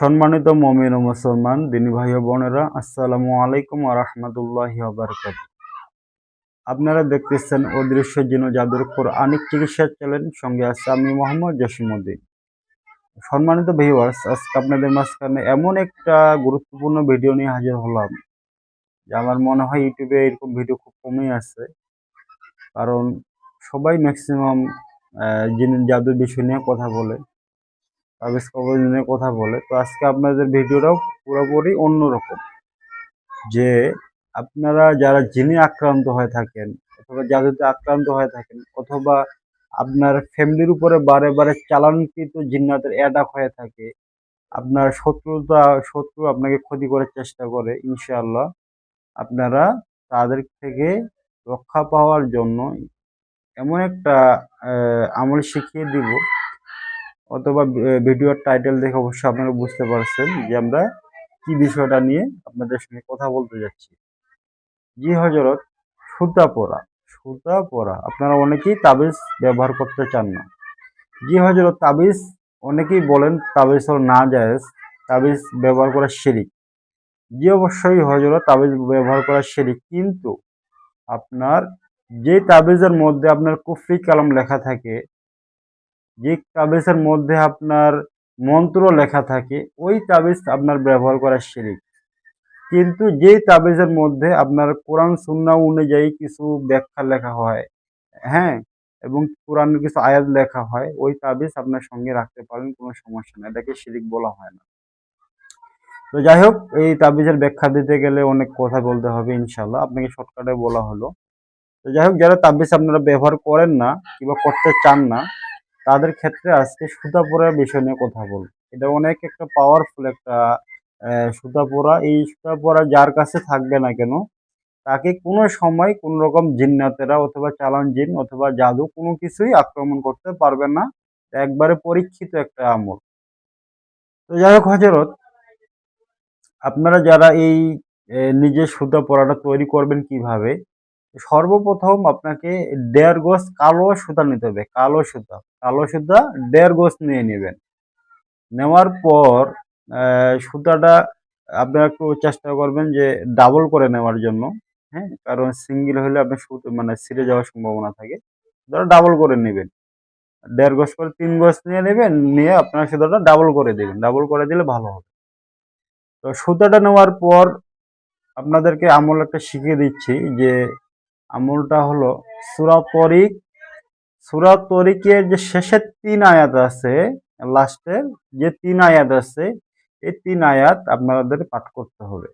সম্মানিত মমিন ও মুসলমান, দিনী ভাই বোনেরা, আসসালামু আলাইকুম রহমতুল্লাহ বারকাত আপনারা দেখতেছেন অদৃশ্য জিন জাদুর কোরআনিক চিকিৎসা চ্যানেল, সঙ্গে আছে আমি মোহাম্মদ জসিমুদ্দিন সম্মানিত ভিউয়ার্স আজকে আপনাদের মাঝখানে এমন একটা গুরুত্বপূর্ণ ভিডিও নিয়ে হাজির হলাম, যে আমার মনে হয় ইউটিউবে এরকম ভিডিও খুব কমই আছে, কারণ সবাই ম্যাক্সিমাম জিন জাদুর বিষয় নিয়ে কথা বলে। কবজ নিয়ে কথা বলে। তো আজকে আপনাদের ভিডিওটাও পুরোপুরি অন্যরকম। যে আপনারা যারা জিনে আক্রান্ত হয়ে থাকেন, অথবা জাদুতে আক্রান্ত হয়ে থাকেন, অথবা আপনার ফ্যামিলির উপরে বারে বারে চালানকৃত জিন্নাতের অ্যাটাক হয়ে থাকে, আপনার শত্রুতা, শত্রু আপনাকে ক্ষতি করার চেষ্টা করে, ইনশাআল্লাহ আপনারা তাদের থেকে রক্ষা পাওয়ার জন্য এমন একটা আমল শিখিয়ে দিব অথবা ভিডিওর টাইটেল দেখে অবশ্যই আপনারা বুঝতে পারছেন যে আমরা কি বিষয়টা নিয়ে আপনাদের সঙ্গে কথা বলতে যাচ্ছি। জি হজরত সুতা পরা সুতা পরা। আপনারা অনেকেই তাবিজ ব্যবহার করতে চান না। জি হজরত তাবিজ, অনেকেই বলেন তাবিজ হল না জায়েজ, তাবিজ ব্যবহার করা শিরিক। জি অবশ্যই হজরত তাবিজ ব্যবহার করা শিরিক, কিন্তু আপনার যে তাবিজের মধ্যে আপনার কুফরি কালাম লেখা থাকে যে তাবিজের মধ্যে আপনার মন্ত্র লেখা থাকে, ওই তাবিজ আপনার ব্যবহার করা শিরিক। কিন্তু যে তাবিজের মধ্যে আপনার কোরআন সুন্না অনুযায়ী কিছু ব্যাখ্যা লেখা হয় হ্যাঁ এবং কোরআনের কিছু আয়াত লেখা হয়, ওই তাবিজ আপনার সঙ্গে রাখতে পারেন, কোনো সমস্যা নেই, এটাকে শিরিক বলা হয় না। তো যাই হোক, এই তাবিজের ব্যাখ্যা দিতে গেলে অনেক কথা বলতে হবে ইনশাল্লাহ আপনাকে শর্টকাটে বলা হলো। তো যাই হোক, যারা তাবিজ আপনারা ব্যবহার করেন না কিংবা করতে চান না তাদের ক্ষেত্রে আজকে সুতা পরার বিষয় নিয়ে কথা বলব। এটা অনেক একটা পাওয়ারফুল একটা আহ, সুতা পরা এই সুতা পরা যার কাছে থাকবে না কেন তাকে কোনো সময় কোন রকম জিন্নাতেরা অথবা চালান জিন অথবা জাদু কোনো কিছুই আক্রমণ করতে পারবে না। একবারে পরীক্ষিত একটা আমল। তো যাই হোক হজরত আপনারা যারা এই নিজের সুতা পরাটা তৈরি করবেন কীভাবে সর্বপ্রথম আপনাকে দেড় গোছ কালো সুতা নিতে হবে, কালো সুতা। কালো সুতা দেড় গোছ নিয়ে নেবেন। নেওয়ার পর সুতাটা আপনারা একটু চেষ্টা করবেন যে ডাবল করে নেওয়ার জন্য হ্যাঁ? কারণ সিঙ্গেল হলে আপনার সুতো মানে ছিঁড়ে যাওয়ার সম্ভাবনা থাকে। সুতরাং ডাবল করে নেবেন। দেড় গোছ করে তিন গোছ নিয়ে নেবেন, নিয়ে আপনার সুতাটা ডাবল করে দেবেন। ডাবল করে দিলে ভালো হবে। তো সুতাটা নেওয়ার পর, আপনাদেরকে আমল একটা শিখিয়ে দিচ্ছি যে আমলটা হলো সুরা তরিক। সুরা তরিকের যে শেষের তিন আয়াত আছে, লাস্টের যে তিন আয়াত আছে, এই তিন আয়াত আপনাদের পাঠ করতে হবে।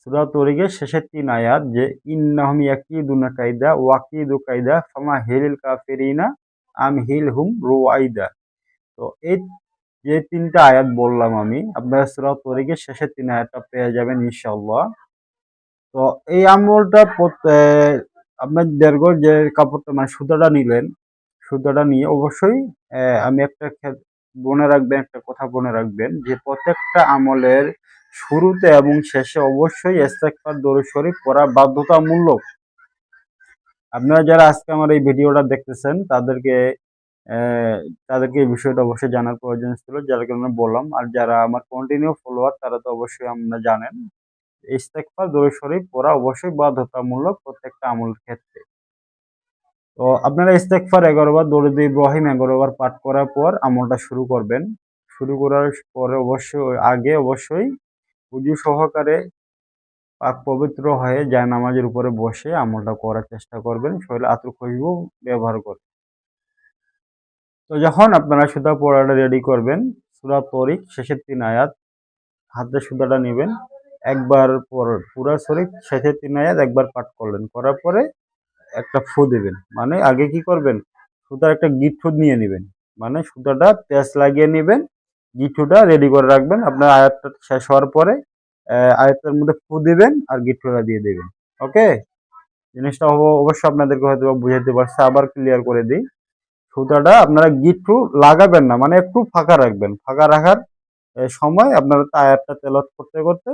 সুরা তরিকের শেষের তিন আয়াত যে, ইন্নাহুম ইয়াকিদুনা কাইদা ওয়াকিদু কাইদা ফামা হিলিল কাফিরিনা আম হিল হুম রুয়াইদা তো এই যে তিনটা আয়াত বললাম আমি, আপনারা সুরা তরিকের শেষের তিন আয়াতটা পেয়ে যাবেন ইনশাআল্লাহ। তো এই আমলটা আপনার দেড় গজ যে কাপড়টা মানে সুতাটা নিলেন, সুতাটা নিয়ে অবশ্যই আমি একটা মনে রাখবেন, একটা কথা মনে রাখবেন যে প্রত্যেকটা আমলের শুরুতে এবং শেষে অবশ্যই ইস্তেগফার, দরুদ শরীফ পড়া বাধ্যতামূলক। আপনারা যারা আজকে আমার এই ভিডিওটা দেখতেছেন, তাদেরকে তাদেরকে এই বিষয়টা অবশ্যই জানার প্রয়োজন ছিল, যার কারণে বললাম। আর যারা আমার কন্টিনিউ ফলোয়ার তারা তো অবশ্যই আমরা জানেন। ইস্তেগফার দরুদ শরীফ পড়া অবশ্যই বাধ্যতামূলক প্রত্যেকটা আমলের ক্ষেত্রে। তো আপনারা ইস্তেগফার এগারো বার, দরুদ ইব্রাহিম এগারো বার পাঠ করার পর আমলটা শুরু করবেন। শুরু করার পরে অবশ্যই আগে অবশ্যই উজু সহকারে পাক পবিত্র হয়ে যায় নামাজের উপরে বসে আমলটা করার চেষ্টা করবেন, শরীরে আতর খুশবু ব্যবহার করে। তো যখন আপনারা সুতা পড়াটা রেডি করবেন, সুরা তরিক শেষের তিন আয়াত, হাতে সুতাটা নেবেন। একবার পর পুরা শরীর শেষের তিন আয়াত একবার পাঠ করলেন। করার পরে একটা ফু দেবেন। মানে আগে কি করবেন? সুতার একটা গিট্টু নিয়ে নেবেন। মানে সুতাটা পেঁচ লাগিয়ে নেবেন গিট্টুটা রেডি করে রাখবেন। আপনার আয়াতটা শেষ হওয়ার পরে আহ, আয়াতের মধ্যে ফু দিবেন আর গিট্টুটা দিয়ে দেবেন। ওকে? জিনিসটা অব- অবশ্যই আপনাদেরকে হয়তো বুঝাতে পারছে আবার ক্লিয়ার করে দিই। সুতাটা আপনারা গিট্টু লাগাবেন না মানে একটু ফাঁকা রাখবেন। ফাঁকা রাখার সময় আপনারা আয়াতটা তেলত করতে করতে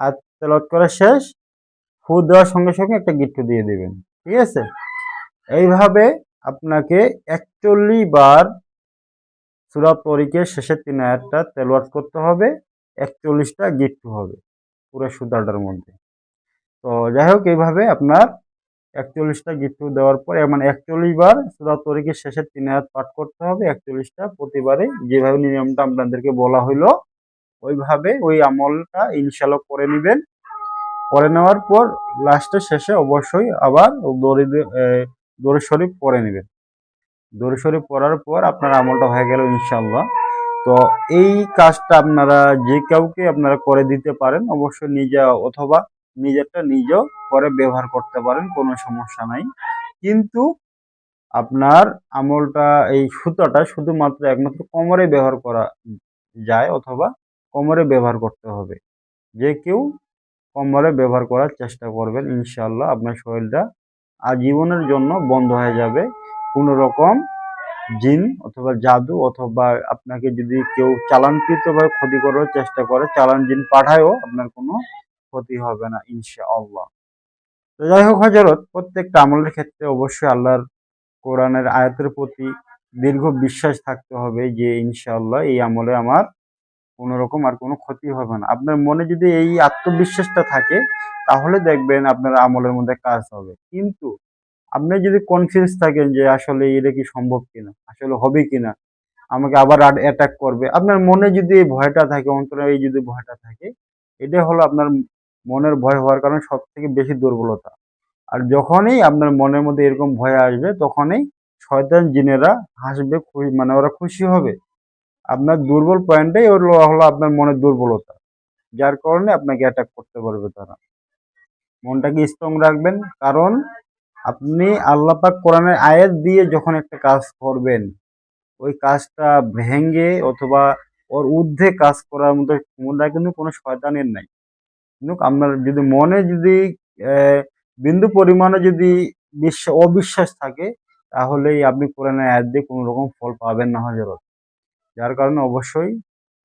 আয়াত তেলত করা শেষ। ফু দেওয়ার সঙ্গে সঙ্গে একটা গিট্টু দিয়ে দেবেন। ঠিক আছে? এইভাবে আপনাকে একচল্লিশ বার সুরা তরিকের শেষের তিন আয়াতটা তেলওয়াত করতে হবে। একচল্লিশটা গিট্টু হবে পুরো সুতাটার মধ্যে। তো যাই হোক, এইভাবে আপনার একচল্লিশটা গিট্টু দেওয়ার পর মানে একচল্লিশ বার সুরা তরিকের শেষের তিন আয়াত পাঠ করতে হবে। একচল্লিশটা প্রতিবারে যেভাবে নিয়মটা আপনাদেরকে বলা হইল ওইভাবে ওই আমলটা ইনশাল্লাহ করে নেবেন। করে নেওয়ার পর লাস্টের শেষে অবশ্যই আবার দড়ি দড়ি শরীফ পরে নেবেন। দড়ি শরীফ পরার পর আপনার আমলটা হয়ে গেল ইনশাল্লাহ। তো এই কাজটা আপনারা যে কাউকে আপনারা করে দিতে পারেন, অবশ্যই নিজে অথবা নিজেরটা নিজেও করে ব্যবহার করতে পারেন, কোনো সমস্যা নাই। কিন্তু আপনার আমলটা, এই সুতোটা শুধুমাত্র একমাত্র কোমরে ব্যবহার করা যায় অথবা কোমরে ব্যবহার করতে হবে। যে কেউ কোমরে ব্যবহার করার চেষ্টা করবেন ইনশাল্লাহ আপনার শরীরটা আজীবনের জন্য বন্ধ হয়ে যাবে। কোনো রকম জিন অথবা জাদু অথবা আপনাকে যদি কেউ চালানকৃতভাবে ক্ষতি করার চেষ্টা করে, চালান জিন পাঠায়ও আপনার কোনো ক্ষতি হবে না, ইনশাআল্লাহ। তো যাই হোক হজরত প্রত্যেকটা আমলের ক্ষেত্রে অবশ্যই আল্লাহর কোরআনের আয়াতের প্রতি দীর্ঘ বিশ্বাস থাকতে হবে যে ইনশাআল্লাহ এই আমলে আমার কোনো রকম আর কোনো ক্ষতি হবে না। আপনার মনে যদি এই আত্মবিশ্বাসটা থাকে, তাহলে দেখবেন আপনার আমলের মধ্যে কাজ হবে। কিন্তু আপনি যদি কনফিউজ থাকেন যে আসলে এটা কি সম্ভব কিনা, আসলে হবে কিনা, আমাকে আবার অ্যাটাক করবে, আপনার মনে যদি এই ভয়টা থাকে, অন্তরে এই যদি ভয়টা থাকে, এটা হলো আপনার মনের ভয় হওয়ার কারণে সব থেকে বেশি দুর্বলতা। আর যখনই আপনার মনের মধ্যে এরকম ভয় আসবে, তখনই শয়তান জিনেরা হাসবে, খুশি মানে ওরা খুশি হবে। আপনার দুর্বল পয়েন্টটাই হলো হলো আপনার মনের দুর্বলতা। যার কারণে আপনাকে অ্যাটাক করতে পারবে তারা। মনটাকে স্ট্রং রাখবেন, কারণ আপনি আল্লাপাক কোরআনের আয়াত দিয়ে যখন একটা কাজ করবেন, ওই কাজটা ভেঙ্গে অথবা ওর ঊর্ধ্বে কাজ করার মতো ক্ষমতা কিন্তু কোনো শয়তানের নাই। কিন্তু আপনার যদি মনে যদি বিন্দু পরিমাণে যদি বিশ্বাস, অবিশ্বাস থাকে, তাহলেই আপনি কোরআনের আয়াত দিয়ে কোনো রকম ফল পাবেন না হজরত যার কারণে অবশ্যই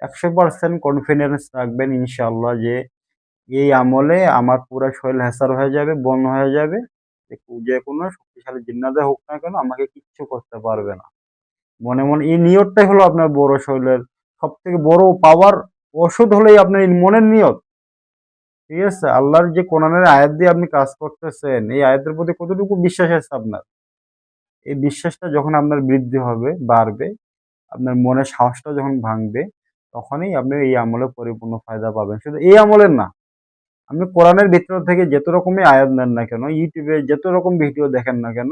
একশো পার্সেন্ট কনফিডেন্স রাখবেন ইনশাল্লাহ যে এই আমলে আমার পুরো শরীর হেসার হয়ে যাবে, বন হয়ে যাবে। যে কোনো শক্তিশালী জিন্নাদে হোক না কেন আমাকে কিচ্ছু করতে পারবে না। মনে মনে এই নিয়তটাই হলো আপনার বড় শরীরের সব থেকে বড় পাওয়ার ওষুধ হলেই আপনার মনের নিয়ত। ঠিক আছে? আল্লাহর যে কোরআনের আয়াত দিয়ে আপনি কাজ করতেছেন, এই আয়াতের প্রতি কতটুকু বিশ্বাস আছে আপনার? এই বিশ্বাসটা যখন আপনার বৃদ্ধি হবে, বাড়বে আপনার মনের সাহসটা যখন ভাঙবে, তখনই আপনি এই আমলে পরিপূর্ণ ফায়দা পাবেন। শুধু এই আমলের না, আপনি কোরআনের ভিতর থেকে যত রকমই আয়াত নেন না কেন, ইউটিউবে যত রকম ভিডিও দেখেন না কেন,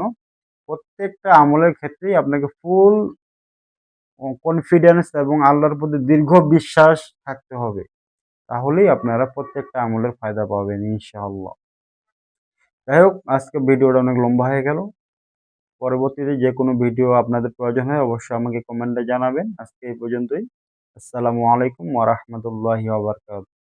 প্রত্যেকটা আমলের ক্ষেত্রেই আপনাকে ফুল কনফিডেন্স এবং আল্লাহর প্রতি দীর্ঘ বিশ্বাস থাকতে হবে। তাহলেই আপনারা প্রত্যেকটা আমলের ফায়দা পাবেন, ইনশাআল্লাহ। যাই হোক, আজকে ভিডিওটা অনেক লম্বা হয়ে গেল। পরবর্তীতে যে কোনো ভিডিও আপনাদের প্রয়োজন হয় অবশ্যই আমাকে কমেন্টে জানাবেন। আজকে এই পর্যন্তই। আসসালামু আলাইকুম ওয়া রাহমাতুল্লাহি ওয়া বারাকাতুহু।